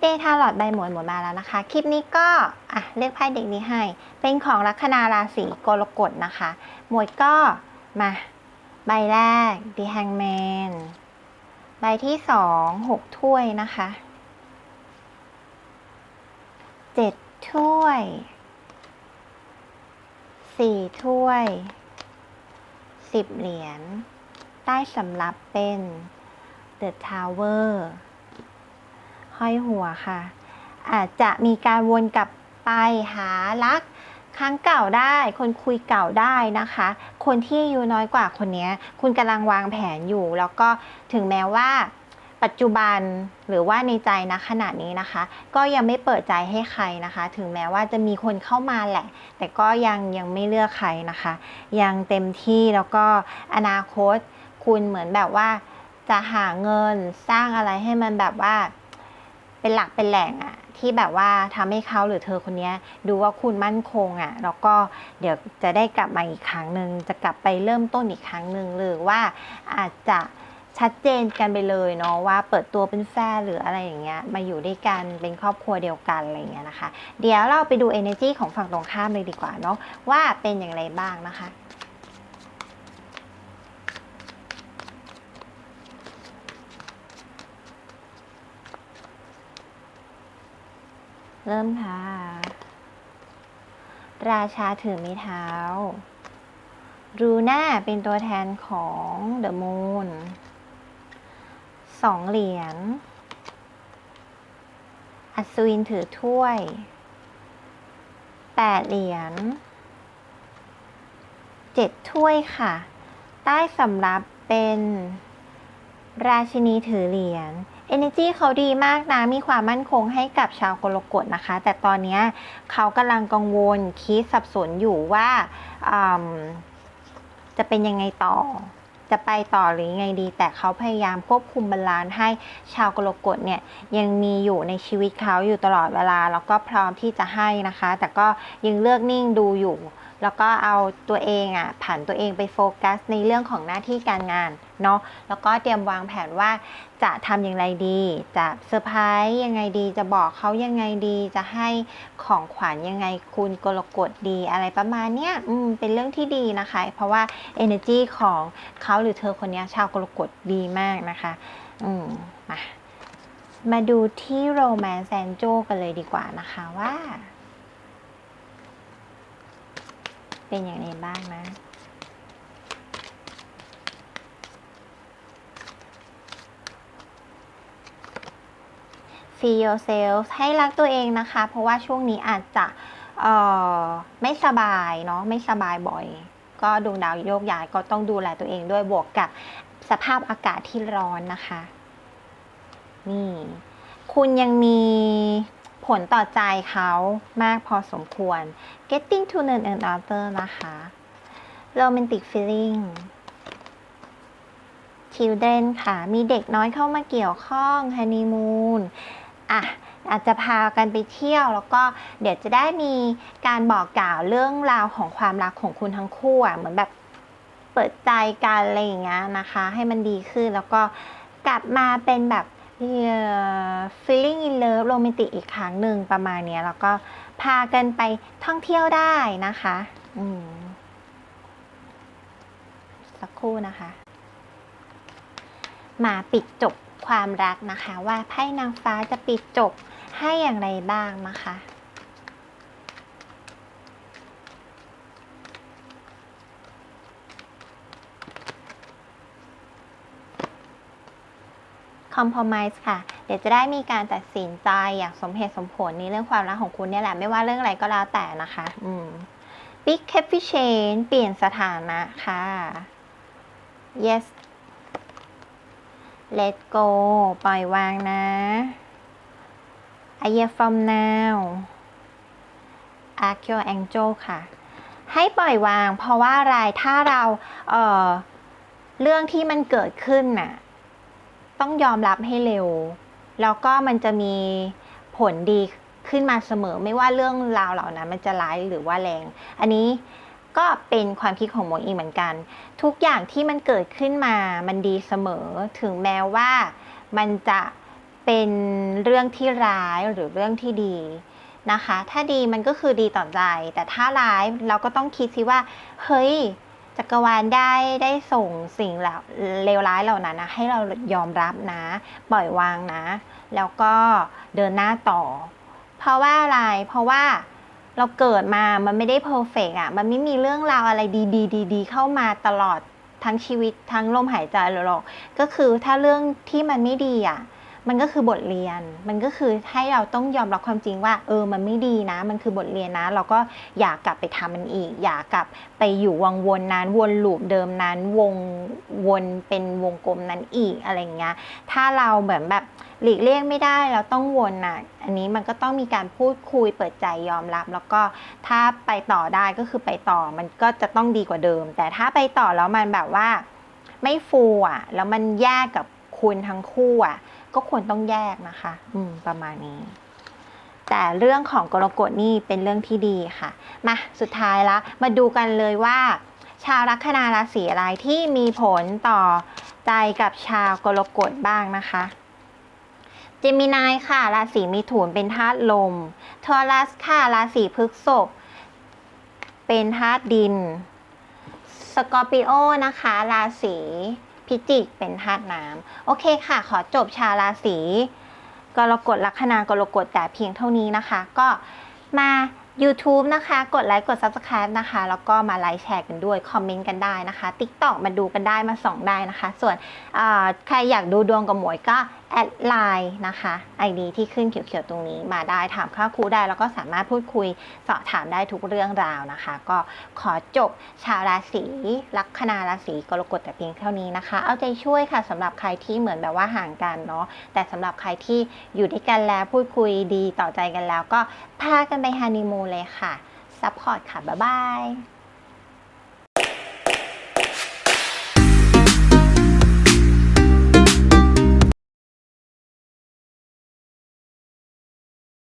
เดย์ทาลอตใบหมวยหมดมาแล้วนะคะ คลิปนี้ก็อะเลือกไพ่เด็กนี้ให้ เป็นของลัคนาราศีกรกฎนะคะ หมวยก็มาใบแรก The Hangman ใบที่สองหกถ้วยนะคะเจ็ดถ้วยสี่ถ้วยสิบเหรียญ ใต้สำรับเป็น The Tower ห้อยหัวค่ะ อาจจะมีการวนกลับไปหารักครั้งเก่าได้ คนคุยเก่าได้นะคะ คนที่อายุน้อยกว่าคนนี้คุณกำลังวางแผนอยู่ แล้วก็ถึงแม้ว่าปัจจุบันหรือว่าในใจนะขณะนี้นะคะ ก็ยังไม่เปิดใจให้ใครนะคะ ถึงแม้ว่าจะมีคนเข้ามาแหละ แต่ก็ยังยังไม่เลือกใครนะคะ ยังเต็มที่แล้วก็อนาคตคุณเหมือนแบบว่า จะหาเงินสร้างอะไรให้มันแบบว่า เป็นหลักเป็นแหล่งอะที่แบบว่าทำให้เขาหรือเธอคนนี้ดูว่าคุณมั่นคงอะแล้วก็เดี๋ยวจะได้กลับมาอีกครั้งหนึ่งจะกลับไปเริ่มต้นอีกครั้งหนึ่งหรือว่าอาจจะชัดเจนกันไปเลยเนาะว่าเปิดตัวเป็นแฟนหรืออะไรอย่างเงี้ยมาอยู่ด้วยกันเป็นครอบครัวเดียวกันอะไรอย่างเงี้ยนะคะ เดี๋ยวเราไปดู energy ของฝั่งตรงข้ามเลยดีกว่าเนาะว่าเป็นอย่างไรบ้างนะคะ เริ่มค่ะ ราชาถือไม้เท้ารูน่าเป็นตัวแทนของเดอะมูนสองเหรียญ อัศวินถือถ้วย แปดเหรียญ เจ็ดถ้วยค่ะ ใต้สำรับเป็น ราชินีถือเหรียญ Energy เขาดีมากนะ มีความมั่นคงให้กับชาวกรกฎนะคะ แต่ตอนนี้เขากำลังกังวลคิดสับสนอยู่ว่าจะเป็นยังไงต่อ จะไปต่อหรือยังไงดี แต่เขาพยายามควบคุมบาลานซ์ให้ชาวกรกฎเนี่ยยังมีอยู่ในชีวิตเขาอยู่ตลอดเวลา แล้วก็พร้อมที่จะให้นะคะ แต่ก็ยังเลือกนิ่งดูอยู่ แล้วก็เอาตัวเองอะผันตัวเองไปโฟกัสในเรื่องของหน้าที่การงานเนาะแล้วก็เตรียมวางแผนว่าจะทำอย่างไรดี จะเซอร์ไพรส์ยังไงดี จะบอกเขายังไงดี จะให้ของขวัญยังไงคุณกรกฎดีอะไรประมาณเนี้ยอืมเป็นเรื่องที่ดีนะคะ เพราะว่า energy ของเขาหรือเธอคนนี้ชาวกรกฎดีมากนะคะ อืมมามาดูที่โรแมนแซนโจกันเลยดีกว่านะคะว่า เป็นอย่างไรบ้างนะ feel yourself ให้รักตัวเองนะคะ เพราะว่าช่วงนี้อาจจะไม่สบายเนาะไม่สบายบ่อย ก็ดวงดาวโยกย้ายก็ต้องดูแลตัวเองด้วยบวกกับสภาพอากาศที่ร้อนนะคะ นี่ คุณยังมี ผลต่อใจเขามากพอสมควร getting to know an other นะคะ romantic feeling children ค่ะ มีเด็กน้อยเข้ามาเกี่ยวข้อง honeymoon อะอาจจะพากันไปเที่ยวแล้วก็เดี๋ยวจะได้มีการบอกกล่าวเรื่องราวของความรักของคุณทั้งคู่อะเหมือนแบบเปิดใจกันอะไรอย่างเงี้ยนะคะ ให้มันดีขึ้นแล้วก็กลับมาเป็นแบบ เอ่อ feeling in love romantic อีกครั้งหนึ่งประมาณเนี้ยแล้วก็พากันไปท่องเที่ยวได้นะคะอืมสักครู่นะคะ มาปิดจบความรักนะคะ ว่าไพ่นางฟ้าจะปิดจบให้อย่างไรบ้างนะคะ คอม p r o m i s e ค่ะ เดี๋ยวจะได้มีการตัดสินใจอย่างสมเหตุสมผลในเรื่องความรักของคุณเนี่ยแหละ ไม่ว่าเรื่องอะไรก็แล้วแต่นะคะ อืม Big Happy Change เปลี่ยนสถานะค่ะ yes let go ปล่อยวางนะ a year from now arc your angel ค่ะ ให้ปล่อยวางเพราะว่าอะไรถ้าเราเอ่อเรื่องที่มันเกิดขึ้นน่ะ ต้องยอมรับให้เร็ว แล้วก็มันจะมีผลดีขึ้นมาเสมอ ไม่ว่าเรื่องราวเหล่านั้น มันจะร้ายหรือว่าแรง อันนี้ก็เป็นความคิดของโมองเหมือนกัน ทุกอย่างที่มันเกิดขึ้นมามันดีเสมอ ถึงแม้ว่ามันจะเเป็นเรื่องที่ร้ายหรือเรื่องที่ดีนะคะ ถ้าดีมันก็คือดีต่อใจ แต่ถ้าร้ายเราก็ต้องคิดสิว่า เฮ้ย จักรวาลได้ได้ส่งสิ่งแล้วเลวร้ายเหล่านั้นนะให้เรายอมรับนะ ปล่อยวางนะ แล้วก็เดินหน้าต่อ เพราะว่าอะไร เพราะว่าเราเกิดมา มันไม่ได้เพอร์เฟกอะมันไม่มีเรื่องราวอะไรดีๆดีๆเข้ามาตลอดทั้งชีวิตทั้งลมหายใจหรอก ก็คือถ้าเรื่องที่มันไม่ดีอะ มันก็คือบทเรียน มันก็คือให้เราต้องยอมรับความจริงว่า เออ มันไม่ดีนะ มันคือบทเรียนนะ เราก็อย่ากกลับไปทำมันอีก อย่ากลับไปอยู่วังวนนั้น วนลูปเดิมนั้น วงวนเป็นวงกลมนั้นอีกอะไรเงี้ย ถ้าเราเหมือนแบบหลีกเลี่ยงไม่ได้ เราต้องวนน่ะ อันนี้มันก็ต้องมีการพูดคุยเปิดใจยอมรับ แล้วก็ถ้าไปต่อได้ก็คือไปต่อ มันก็จะต้องดีกว่าเดิม แต่ถ้าไปต่อแล้วมันแบบว่า ไม่ฟูอะ แล้วมันแยกกับคุณทั้งคู่อะ ก็ควรต้องแยกนะคะ อืม ประมาณนี้ แต่เรื่องของกรกฎนี่เป็นเรื่องที่ดีค่ะ มาสุดท้ายละ มาดูกันเลยว่า ชาวลัคนาราศีอะไรที่มีผลต่อใจกับชาวกรกฎบ้างนะคะเจมินายค่ะ ราศีมิถุนเป็นธาตุลมทอรัสค่ะ ราศีพฤษภเป็นธาตุดิน สกอร์ปิโอนะคะ ราศี พิจิกเป็นธาตุน้ำโอเคค่ะ ขอจบชาวราศีกรกฎลัคนากรกฎแต่เพียงเท่านี้นะคะ ก็มา YouTube นะคะ กดไลค์กด Subscribe นะคะ แล้วก็มาไลค์แชร์กันด้วย คอมเมนต์กันได้นะคะ TikTok มาดูกันได้มาส่องได้นะคะ ส่วนใครอยากดูดวงกับหมวยก็แอดไลน์นะคะ ID ที่ขึ้นเขียวๆตรงนี้มาได้ถามค่าครูได้ แล้วก็สามารถพูดคุยสอบถามได้ทุกเรื่องราวนะคะ ก็ขอจบชาวราศีลัคนาราศีกรกฎแต่เพียงเท่านี้นะคะ เอาใจช่วยค่ะสำหรับใครที่เหมือนแบบว่าห่างกันเนาะแต่สำหรับใครที่อยู่ด้วยกันแล้วพูดคุยดีต่อใจกันแล้ว ก็พากันไปฮันนีมูนเลยค่ะซัพพอร์ตค่ะ บ๊ายบาย